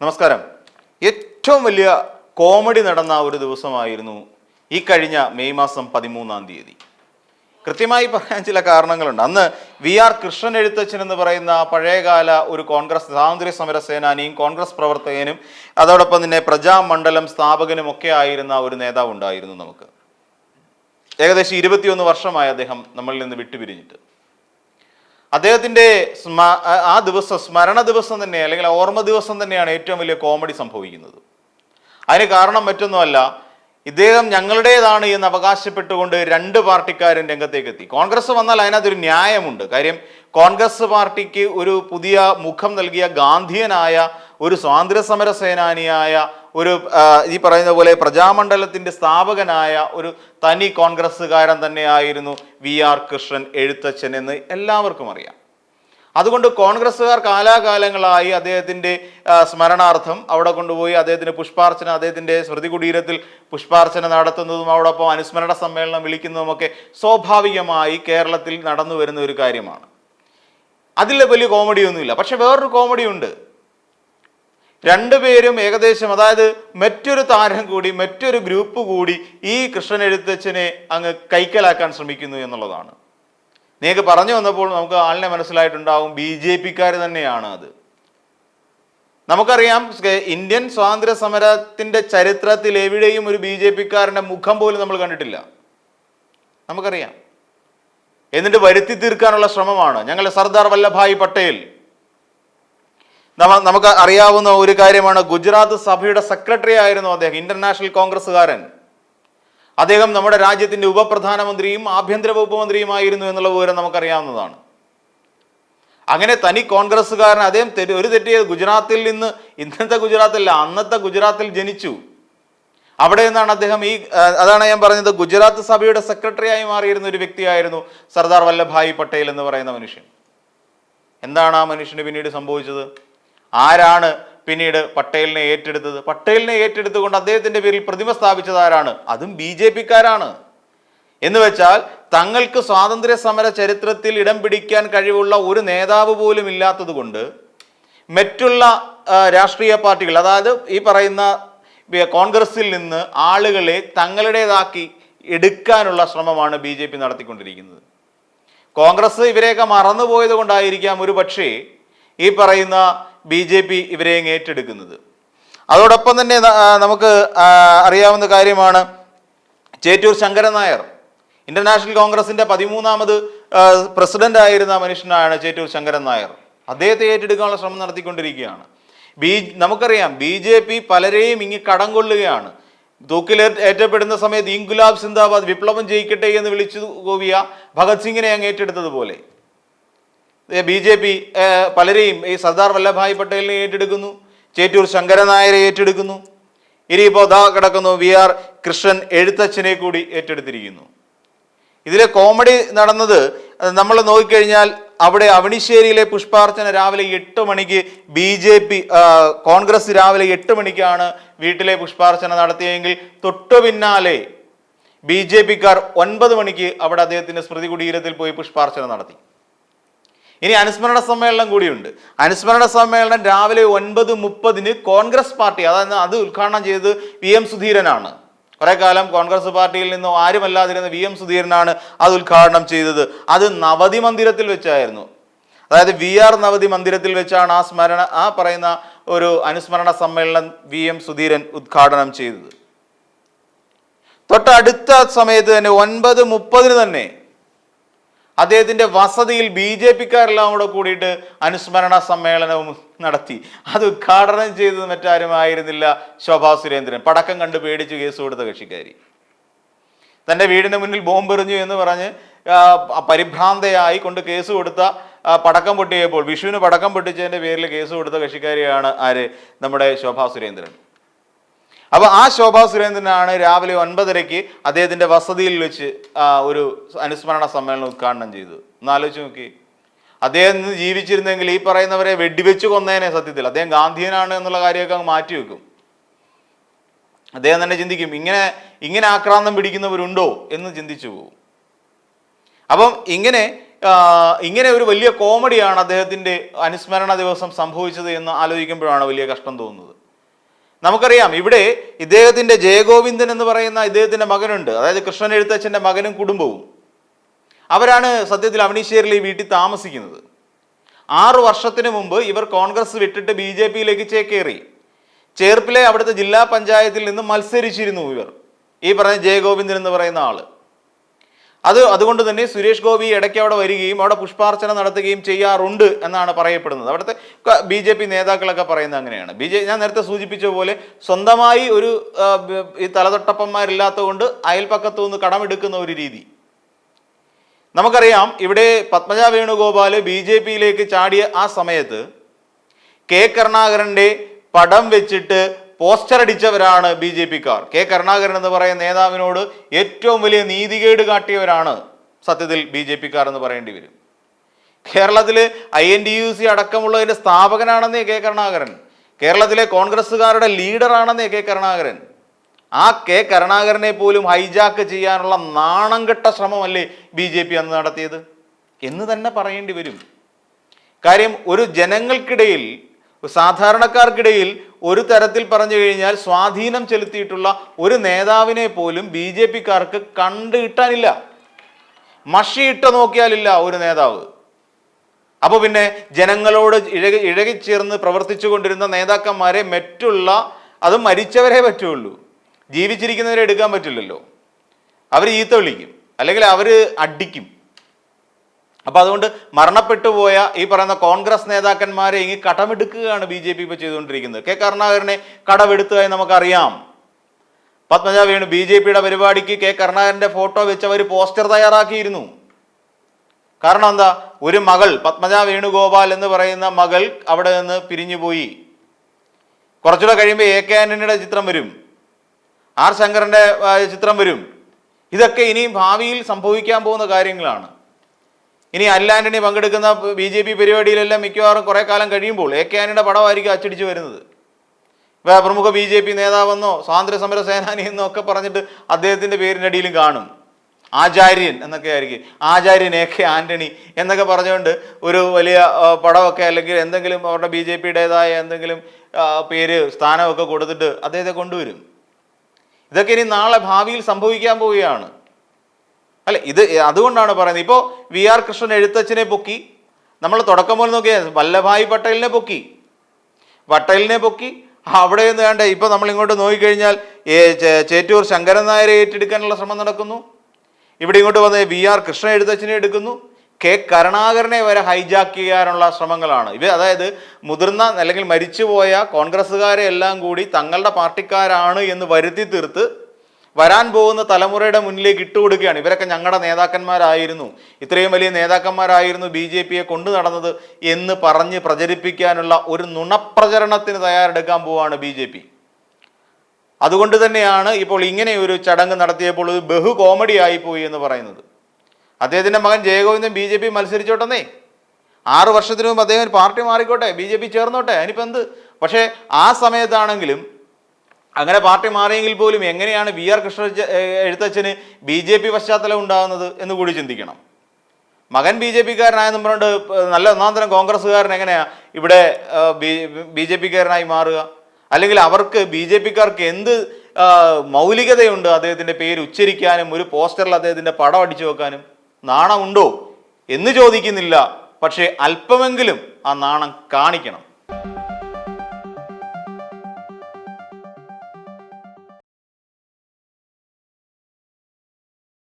നമസ്കാരം. ഏറ്റവും വലിയ കോമഡി നടന്ന ഒരു ദിവസമായിരുന്നു ഈ കഴിഞ്ഞ മെയ് മാസം പതിമൂന്നാം തീയതി. കൃത്യമായി പറയാൻ ചില കാരണങ്ങളുണ്ട്. അന്ന് വി ആർ കൃഷ്ണൻ എഴുത്തച്ഛൻ എന്ന് പറയുന്ന പഴയകാല ഒരു കോൺഗ്രസ് സ്വാതന്ത്ര്യ സമര സേനാനിയും കോൺഗ്രസ് പ്രവർത്തകനും അതോടൊപ്പം തന്നെ പ്രജാമണ്ഡലം സ്ഥാപകനും ഒക്കെ ആയിരുന്ന ഒരു നേതാവ് ഉണ്ടായിരുന്നു നമുക്ക്. ഏകദേശം ഇരുപത്തിയൊന്ന് വർഷമായി അദ്ദേഹം നമ്മളിൽ നിന്ന് വിട്ടുപിരിഞ്ഞിട്ട്. അദ്ദേഹത്തിന്റെ സ്മ ആ ദിവസം സ്മരണ ദിവസം തന്നെ അല്ലെങ്കിൽ ഓർമ്മ ദിവസം തന്നെയാണ് ഏറ്റവും വലിയ കോമഡി സംഭവിക്കുന്നത്. അതിന് കാരണം മറ്റൊന്നുമല്ല ഇദ്ദേഹം ഞങ്ങളുടേതാണ് എന്ന് അവകാശപ്പെട്ടുകൊണ്ട് രണ്ട് പാർട്ടിക്കാരും രംഗത്തേക്ക് എത്തി കോൺഗ്രസ് വന്നാൽ അതിനകത്തൊരു ന്യായമുണ്ട്. കാര്യം കോൺഗ്രസ് പാർട്ടിക്ക് ഒരു പുതിയ മുഖം നൽകിയ ഗാന്ധിയനായ ഒരു സ്വാതന്ത്ര്യ സമര സേനാനിയായ ഒരു ഈ പറയുന്ന പോലെ പ്രജാമണ്ഡലത്തിന്റെ സ്ഥാപകനായ ഒരു തനി കോൺഗ്രസ്സുകാരൻ തന്നെയായിരുന്നു വി ആർ കൃഷ്ണൻ എഴുത്തച്ഛൻ എന്ന് എല്ലാവർക്കും അറിയാം. അതുകൊണ്ട് കോൺഗ്രസ്സുകാർ കാലാകാലങ്ങളായി അദ്ദേഹത്തിന്റെ സ്മരണാർത്ഥം അവിടെ കൊണ്ടുപോയി അദ്ദേഹത്തിന് പുഷ്പാർച്ചന അദ്ദേഹത്തിന്റെ സ്മൃതി കുടീരത്തിൽ പുഷ്പാർച്ചന നടത്തുന്നതും അതോടൊപ്പം അനുസ്മരണ സമ്മേളനം വിളിക്കുന്നതുമൊക്കെ സ്വാഭാവികമായി കേരളത്തിൽ നടന്നു വരുന്ന ഒരു കാര്യമാണ്. അതിൽ വലിയ കോമഡിയൊന്നുമില്ല. പക്ഷെ വേറൊരു കോമഡി ഉണ്ട് രണ്ടുപേരും ഏകദേശം അതായത് മറ്റൊരു താരം കൂടി മറ്റൊരു ഗ്രൂപ്പ് കൂടി ഈ കൃഷ്ണൻ എഴുത്തച്ഛനെ അങ്ങ് കൈക്കലാക്കാൻ ശ്രമിക്കുന്നു എന്നുള്ളതാണ്. നീക്ക് പറഞ്ഞു വന്നപ്പോൾ നമുക്ക് ആളിനെ മനസ്സിലായിട്ടുണ്ടാവും. ബി ജെ പിക്കാർ തന്നെയാണ് അത്. നമുക്കറിയാം ഇന്ത്യൻ സ്വാതന്ത്ര്യ സമരത്തിന്റെ ചരിത്രത്തിൽ എവിടെയും ഒരു ബി ജെ പിക്കാരന്റെ മുഖം പോലും നമ്മൾ കണ്ടിട്ടില്ല. നമുക്കറിയാം. എന്നിട്ട് വരുത്തി തീർക്കാനുള്ള ശ്രമമാണ്. ഞങ്ങളുടെ സർദാർ വല്ലഭായ് പട്ടേൽ. നമുക്ക് അറിയാവുന്ന ഒരു കാര്യമാണ് ഗുജറാത്ത് സഭയുടെ സെക്രട്ടറി ആയിരുന്നു അദ്ദേഹം ഇന്റർനാഷണൽ കോൺഗ്രസ്സുകാരൻ. അദ്ദേഹം നമ്മുടെ രാജ്യത്തിന്റെ ഉപപ്രധാനമന്ത്രിയും ആഭ്യന്തര വകുപ്പ് മന്ത്രിയുമായിരുന്നു എന്നുള്ള വിവരം നമുക്കറിയാവുന്നതാണ്. അങ്ങനെ തനി കോൺഗ്രസ്സുകാരൻ അദ്ദേഹം തെറ്റ് ഒരു തെറ്റ് ചെയ്ത് ഗുജറാത്തിൽ നിന്ന് ഇന്നത്തെ ഗുജറാത്തല്ല അന്നത്തെ ഗുജറാത്തിൽ ജനിച്ചു. അവിടെ നിന്നാണ് അദ്ദേഹം ഈ അതാണ് ഞാൻ പറഞ്ഞത് ഗുജറാത്ത് സഭയുടെ സെക്രട്ടറിയായി മാറിയിരുന്ന ഒരു വ്യക്തിയായിരുന്നു സർദാർ വല്ലഭായ് പട്ടേൽ എന്ന് പറയുന്ന മനുഷ്യൻ. എന്താണ് ആ മനുഷ്യന് പിന്നീട് സംഭവിച്ചത്? ആരാണ് പിന്നീട് പട്ടേലിനെ ഏറ്റെടുത്തത്. പട്ടേലിനെ ഏറ്റെടുത്തുകൊണ്ട് അദ്ദേഹത്തിന്റെ പേരിൽ പ്രതിമ സ്ഥാപിച്ചതാരാണ് അതും ബി ജെ പിക്കാരാണ്. എന്ന് വെച്ചാൽ തങ്ങൾക്ക് സ്വാതന്ത്ര്യ സമര ചരിത്രത്തിൽ ഇടം പിടിക്കാൻ കഴിവുള്ള ഒരു നേതാവ് പോലും ഇല്ലാത്തത് കൊണ്ട് മറ്റുള്ള രാഷ്ട്രീയ പാർട്ടികൾ അതായത് ഈ പറയുന്ന കോൺഗ്രസിൽ നിന്ന് ആളുകളെ തങ്ങളുടേതാക്കി എടുക്കാനുള്ള ശ്രമമാണ് ബി ജെ പി നടത്തിക്കൊണ്ടിരിക്കുന്നത്. കോൺഗ്രസ് ഇവരെയൊക്കെ മറന്നുപോയത് കൊണ്ടായിരിക്കാം ഒരു പക്ഷേ ഈ പറയുന്ന ബി ജെ പി ഇവരെ ഏറ്റെടുക്കുന്നത്. അതോടൊപ്പം തന്നെ നമുക്ക് അറിയാവുന്ന കാര്യമാണ് ചേറ്റൂർ ശങ്കരൻ നായർ ഇന്റർനാഷണൽ കോൺഗ്രസിന്റെ പതിമൂന്നാമത് പ്രസിഡന്റ് ആയിരുന്ന മനുഷ്യനാണ് ചേറ്റൂർ ശങ്കരൻ നായർ. അദ്ദേഹത്തെ ഏറ്റെടുക്കാനുള്ള ശ്രമം നടത്തിക്കൊണ്ടിരിക്കുകയാണ്. ബി നമുക്കറിയാം ബി ജെ പി പലരെയും ഇങ്ങി കടം കൊള്ളുകയാണ് തൂക്കിലേ ഏറ്റപ്പെടുന്ന സമയത്ത് ഇൻഗുലാബ് സിന്ദാബാദ് വിപ്ലവം ജയിക്കട്ടെ എന്ന് വിളിച്ചു കൂവിയ ഭഗത് സിംഗിനെ അങ്ങ് ഏറ്റെടുത്തതുപോലെ. ബി ജെ പി പലരെയും ഈ സർദാർ വല്ലഭായ് പട്ടേലിനെ ഏറ്റെടുക്കുന്നു ചേറ്റൂർ ശങ്കര നായരെ ഏറ്റെടുക്കുന്നു. ഇനിയിപ്പോൾ ദാ കിടക്കുന്നു വി ആർ കൃഷ്ണൻ എഴുത്തച്ഛനെ കൂടി ഏറ്റെടുത്തിരിക്കുന്നു. ഇതിലെ കോമഡി നടന്നത് നമ്മൾ നോക്കിക്കഴിഞ്ഞാൽ അവിടെ അവണിശ്ശേരിയിലെ പുഷ്പാർച്ചന രാവിലെ എട്ട് മണിക്ക് ബി ജെ പി കോൺഗ്രസ് രാവിലെ എട്ട് മണിക്കാണ് വീട്ടിലെ പുഷ്പാർച്ചന നടത്തിയെങ്കിൽ തൊട്ടു പിന്നാലെ ബി ജെ പിക്കാർ ഒൻപത് മണിക്ക് അവിടെ അദ്ദേഹത്തിന്റെ സ്മൃതി കുടീരത്തിൽ പോയി പുഷ്പാർച്ചന നടത്തി. ഇനി അനുസ്മരണ സമ്മേളനം കൂടിയുണ്ട്. അനുസ്മരണ സമ്മേളനം രാവിലെ ഒൻപത് മുപ്പതിന് കോൺഗ്രസ് പാർട്ടി അതായത് അത് ഉദ്ഘാടനം ചെയ്തത് വി എം സുധീരനാണ്. കുറെ കാലം കോൺഗ്രസ് പാർട്ടിയിൽ നിന്നും ആരുമല്ലാതിരുന്ന വി എം സുധീരനാണ് അത് ഉദ്ഘാടനം ചെയ്തത്. അത് നവതി മന്ദിരത്തിൽ വെച്ചായിരുന്നു. അതായത് വി ആർ നവതി മന്ദിരത്തിൽ വെച്ചാണ് ആ സ്മരണ ആ പറയുന്ന ഒരു അനുസ്മരണ സമ്മേളനം വി എം സുധീരൻ ഉദ്ഘാടനം ചെയ്തത്. തൊട്ടടുത്ത സമയത്ത് തന്നെ ഒൻപത് മുപ്പതിന് തന്നെ അദ്ദേഹത്തിന്റെ വസതിയിൽ ബി ജെ പിക്കാരെല്ലാം കൂടെ കൂടിയിട്ട് അനുസ്മരണ സമ്മേളനവും നടത്തി. അത് ഉദ്ഘാടനം ചെയ്തത് മറ്റാരുമായിരുന്നില്ല ശോഭാ സുരേന്ദ്രൻ. പടക്കം കണ്ട് പേടിച്ച് കേസ് കൊടുത്ത കക്ഷിക്കാരി. തന്റെ വീടിന് മുന്നിൽ ബോംബെറിഞ്ഞു എന്ന് പറഞ്ഞ് പരിഭ്രാന്തയായി കൊണ്ട് കേസ് കൊടുത്ത പടക്കം പൊട്ടിയപ്പോൾ വിഷുവിന് പടക്കം പൊട്ടിച്ചതിന്റെ പേരിൽ കേസ് കൊടുത്ത കക്ഷിക്കാരിയാണ് ആര്? നമ്മുടെ ശോഭാ സുരേന്ദ്രൻ. അപ്പൊ ആ ശോഭാ സുരേന്ദ്രനാണ് രാവിലെ ഒൻപതരയ്ക്ക് അദ്ദേഹത്തിന്റെ വസതിയിൽ വെച്ച് ഒരു അനുസ്മരണ സമ്മേളനം ഉദ്ഘാടനം ചെയ്തത്. ഒന്ന് ആലോചിച്ച് നോക്കി. അദ്ദേഹം ജീവിച്ചിരുന്നെങ്കിൽ ഈ പറയുന്നവരെ വെടിവെച്ച് കൊന്നേനെ സത്യത്തിൽ. അദ്ദേഹം ഗാന്ധിയനാണ് എന്നുള്ള കാര്യമൊക്കെ അങ്ങ് മാറ്റി വെക്കും. അദ്ദേഹം തന്നെ ചിന്തിക്കും ഇങ്ങനെ ഇങ്ങനെ ആക്രാന്തം പിടിക്കുന്നവരുണ്ടോ എന്ന് ചിന്തിച്ചു പോകും അപ്പം ഇങ്ങനെ ഇങ്ങനെ ഒരു വലിയ കോമഡിയാണ് അദ്ദേഹത്തിന്റെ അനുസ്മരണ ദിവസം സംഭവിച്ചത് എന്ന് ആലോചിക്കുമ്പോഴാണ് വലിയ കഷ്ടം തോന്നുന്നത്. നമുക്കറിയാം ഇവിടെ ഇദ്ദേഹത്തിന്റെ ജയഗോവിന്ദൻ എന്ന് പറയുന്ന ഇദ്ദേഹത്തിന്റെ മകനുണ്ട്. അതായത് കൃഷ്ണൻ എഴുത്തച്ഛന്റെ മകനും കുടുംബവും. അവരാണ് സത്യത്തിൽ അവനീശ്വരിൽ ഈ വീട്ടിൽ താമസിക്കുന്നത്. ആറു വർഷത്തിന് മുമ്പ് ഇവർ കോൺഗ്രസ് വിട്ടിട്ട് ബി ജെ പിയിലേക്ക് ചേക്കേറി. ചേർപ്പിലെ അവിടുത്തെ ജില്ലാ പഞ്ചായത്തിൽ നിന്ന് മത്സരിച്ചിരുന്നു ഇവർ. ഈ പറഞ്ഞ ജയഗോവിന്ദൻ എന്ന് പറയുന്ന ആൾ. അത് അതുകൊണ്ട് തന്നെ സുരേഷ് ഗോപി ഇടയ്ക്ക് അവിടെ വരികയും അവിടെ പുഷ്പാർച്ചന നടത്തുകയും ചെയ്യാറുണ്ട് എന്നാണ് പറയപ്പെടുന്നത്. അവിടുത്തെ ബി ജെ പി നേതാക്കളൊക്കെ പറയുന്നത് അങ്ങനെയാണ്. ബി ജെ ഞാൻ നേരത്തെ സൂചിപ്പിച്ച പോലെ സ്വന്തമായി ഒരു ഈ തലതൊട്ടപ്പന്മാരില്ലാത്തതുകൊണ്ട് അയൽപ്പക്കത്തു നിന്ന് കടമെടുക്കുന്ന ഒരു രീതി. നമുക്കറിയാം ഇവിടെ പത്മജ വേണുഗോപാൽ ബി ജെ പിയിലേക്ക് ചാടിയ ആ സമയത്ത് കെ കരുണാകരന്റെ പടം വെച്ചിട്ട് പോസ്റ്റർ അടിച്ചവരാണ് ബി ജെ പിക്കാർ. കെ കരുണാകരൻ എന്ന് പറയുന്ന നേതാവിനോട് ഏറ്റവും വലിയ നീതികേട് കാട്ടിയവരാണ് സത്യത്തിൽ ബി ജെ പിക്കാർ എന്ന് പറയേണ്ടി വരും. കേരളത്തിൽ I N D U C അടക്കമുള്ളതിന്റെ സ്ഥാപകനാണെന്നേ കെ കരുണാകരൻ. കേരളത്തിലെ കോൺഗ്രസ്സുകാരുടെ ലീഡറാണെന്നേ കെ കരുണാകരൻ. ആ കെ കരുണാകരനെ പോലും ഹൈജാക്ക് ചെയ്യാനുള്ള നാണം കെട്ട ശ്രമമല്ലേ ബി ജെ പി അന്ന് നടത്തിയത്? എന്ന് തന്നെ പറയേണ്ടി വരും. കാര്യം ഒരു ജനങ്ങൾക്കിടയിൽ സാധാരണക്കാർക്കിടയിൽ ഒരു തരത്തിൽ പറഞ്ഞു കഴിഞ്ഞാൽ സ്വാധീനം ചെലുത്തിയിട്ടുള്ള ഒരു നേതാവിനെ പോലും ബി ജെ പിക്കാർക്ക് കണ്ടു കിട്ടാനില്ല മഷിയിട്ട് നോക്കിയാലില്ല ഒരു നേതാവ്. അപ്പോൾ പിന്നെ ജനങ്ങളോട് ഇഴകി ഇഴകിച്ചേർന്ന് പ്രവർത്തിച്ചു കൊണ്ടിരുന്ന നേതാക്കന്മാരെ മറ്റുള്ള അത് മരിച്ചവരെ പറ്റുള്ളൂ. ജീവിച്ചിരിക്കുന്നവരെ എടുക്കാൻ പറ്റില്ലല്ലോ. അവർ ഈത്ത വിളിക്കും. അല്ലെങ്കിൽ അവർ അടിക്കും. അപ്പൊ അതുകൊണ്ട് മരണപ്പെട്ടു പോയ ഈ പറയുന്ന കോൺഗ്രസ് നേതാക്കന്മാരെ ഇങ്ങ് കടമെടുക്കുകയാണ് ബി ജെ പി ഇപ്പോൾ ചെയ്തുകൊണ്ടിരിക്കുന്നത്. കെ കരുണാകരനെ കടമെടുത്തതായി നമുക്കറിയാം. പത്മജ വേണു ബി ജെ പിയുടെ പരിപാടിക്ക് കെ കരുണാകരന്റെ ഫോട്ടോ വെച്ച് അവർ പോസ്റ്റർ തയ്യാറാക്കിയിരുന്നു. കാരണം എന്താ? ഒരു മകൾ പത്മജ വേണുഗോപാൽ എന്ന് പറയുന്ന മകൾ അവിടെ നിന്ന് പിരിഞ്ഞുപോയി. കുറച്ചുകൂടെ കഴിയുമ്പോൾ എ കെ ആന്റണിയുടെ ചിത്രം വരും. ആർ ശങ്കറിന്റെ ചിത്രം വരും. ഇതൊക്കെ ഇനിയും ഭാവിയിൽ സംഭവിക്കാൻ പോകുന്ന കാര്യങ്ങളാണ്. ഇനി അല്ല ആന്റണി പങ്കെടുക്കുന്ന ബി ജെ പി പരിപാടിയിലെല്ലാം മിക്കവാറും കുറെ കാലം കഴിയുമ്പോൾ എ കെ ആന്റണിയുടെ പടമായിരിക്കും അച്ചടിച്ചു വരുന്നത്. പ്രമുഖ ബി ജെ പി നേതാവെന്നോ സ്വാതന്ത്ര്യ സമര സേനാനി എന്നോ ഒക്കെ പറഞ്ഞിട്ട് അദ്ദേഹത്തിന്റെ പേരിനടിയിലും കാണും. ആചാര്യൻ എന്നൊക്കെ ആയിരിക്കും. ആചാര്യൻ എ കെ ആന്റണി എന്നൊക്കെ പറഞ്ഞുകൊണ്ട് ഒരു വലിയ പടമൊക്കെ അല്ലെങ്കിൽ എന്തെങ്കിലും അവരുടെ ബി ജെ പിയുടേതായ എന്തെങ്കിലും പേര് സ്ഥാനമൊക്കെ കൊടുത്തിട്ട് അദ്ദേഹത്തെ കൊണ്ടുവരും. ഇതൊക്കെ ഇനി നാളെ ഭാവിയിൽ സംഭവിക്കാൻ പോവുകയാണ്. അല്ല ഇത് അതുകൊണ്ടാണ് പറയുന്നത്. ഇപ്പോൾ വി ആർ കൃഷ്ണൻ എഴുത്തച്ഛനെ പൊക്കി നമ്മൾ തുടക്കം പോലെ നോക്കിയാൽ വല്ലഭായ് പട്ടേലിനെ പൊക്കി പട്ടേലിനെ പൊക്കി അവിടെ നിന്ന് വേണ്ട ഇപ്പോൾ നമ്മൾ ഇങ്ങോട്ട് നോക്കിക്കഴിഞ്ഞാൽ ചേറ്റൂർ ശങ്കരൻ നായരെ ഏറ്റെടുക്കാനുള്ള ശ്രമം നടക്കുന്നു. ഇവിടെ ഇങ്ങോട്ട് വന്ന് വി ആർ കൃഷ്ണ എഴുത്തച്ഛനെ എടുക്കുന്നു. കെ കരുണാകരനെ വരെ ഹൈജാക്ക് ചെയ്യാനുള്ള ശ്രമങ്ങളാണ്. ഇവ അതായത് മുതിർന്ന അല്ലെങ്കിൽ മരിച്ചുപോയ കോൺഗ്രസ്സുകാരെ എല്ലാം കൂടി തങ്ങളുടെ പാർട്ടിക്കാരാണ് എന്ന് വരുത്തി തീർത്ത് വരാൻ പോകുന്ന തലമുറയുടെ മുന്നിലേക്ക് ഇട്ടുകൊടുക്കുകയാണ് ഇവരൊക്കെ ഞങ്ങളുടെ നേതാക്കന്മാരായിരുന്നു. ഇത്രയും വലിയ നേതാക്കന്മാരായിരുന്നു ബി ജെ പിയെ കൊണ്ടു നടന്നത് എന്ന് പറഞ്ഞ് പ്രചരിപ്പിക്കാനുള്ള ഒരു നുണപ്രചരണത്തിന് തയ്യാറെടുക്കാൻ പോവാണ് ബി ജെ പി. അതുകൊണ്ട് തന്നെയാണ് ഇപ്പോൾ ഇങ്ങനെ ഒരു ചടങ്ങ് നടത്തിയപ്പോൾ ഇത് ബഹു കോമഡി ആയിപ്പോയി എന്ന് പറയുന്നത്. അദ്ദേഹത്തിന്റെ മകൻ ജയഗോവിന്ദൻ ബി ജെ പി മത്സരിച്ചോട്ടെന്നേ. ആറു വർഷത്തിനു മുമ്പ് അദ്ദേഹം പാർട്ടി മാറിക്കോട്ടെ ബി ജെ പി ചേർന്നോട്ടെ അതിനിപ്പോൾ എന്ത്? പക്ഷേ ആ സമയത്താണെങ്കിലും അങ്ങനെ പാർട്ടി മാറിയെങ്കിൽ പോലും എങ്ങനെയാണ് വി ആർ കൃഷ്ണ എഴുത്തച്ഛന് ബി ജെ പി പശ്ചാത്തലം ഉണ്ടാകുന്നത് എന്ന് കൂടി ചിന്തിക്കണം. മകൻ ബി ജെ പിക്കാരനായെന്നും പറഞ്ഞുകൊണ്ട് പ- നല്ല ഒന്നാന്തരം കോൺഗ്രസ്സുകാരൻ എങ്ങനെയാ ഇവിടെ ബി ജെ പിക്കാരനായി മാറുക? അല്ലെങ്കിൽ അവർക്ക് ബി ജെ പിക്കാർക്ക് എന്ത് മൗലികതയുണ്ട് അദ്ദേഹത്തിന്റെ പേര് ഉച്ചരിക്കാനും ഒരു പോസ്റ്ററിൽ അദ്ദേഹത്തിന്റെ പടം അടിച്ചു വെക്കാനും? നാണമുണ്ടോ? എന്ന് ചോദിക്കുന്നില്ല. പക്ഷേ അല്പമെങ്കിലും ആ നാണം കാണിക്കണം.